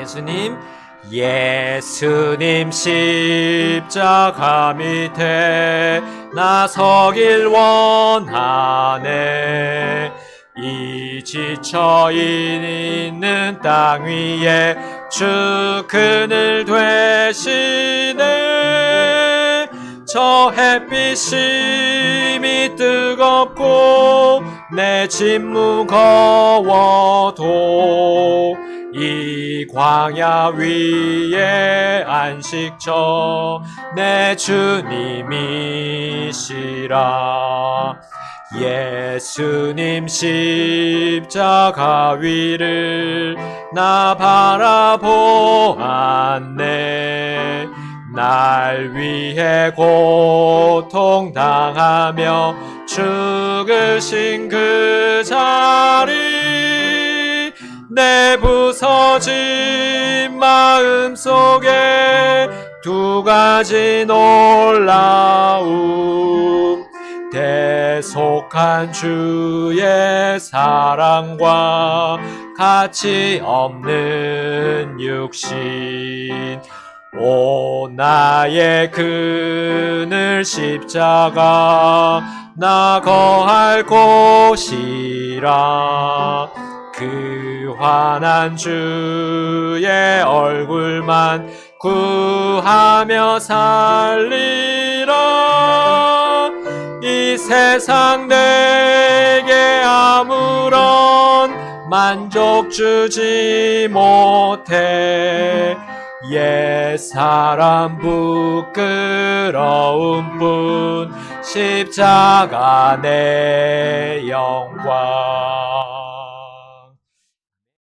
예수님 예수님 십자가 밑에 나 서길 원하네. 이 지쳐 있는 땅 위에 주 그늘 되시네. 저 햇빛이 미 뜨겁고 내 짐 무거워도 이 광야 위에 안식처 내 주님이시라. 예수님 십자가 위를 나 바라보았네. 날 위해 고통당하며 죽으신 그 자리 내 부서진 마음 속에 두 가지 놀라움. 대속한 주의 사랑과 가치 없는 육신. 오 나의 그늘 십자가 나 거할 곳이라 그 환한 주의 얼굴만 구하며 살리라 이 세상 내게 아무런 만족 주지 못해. 옛 사람 부끄러운 뿐 십자가 내 영광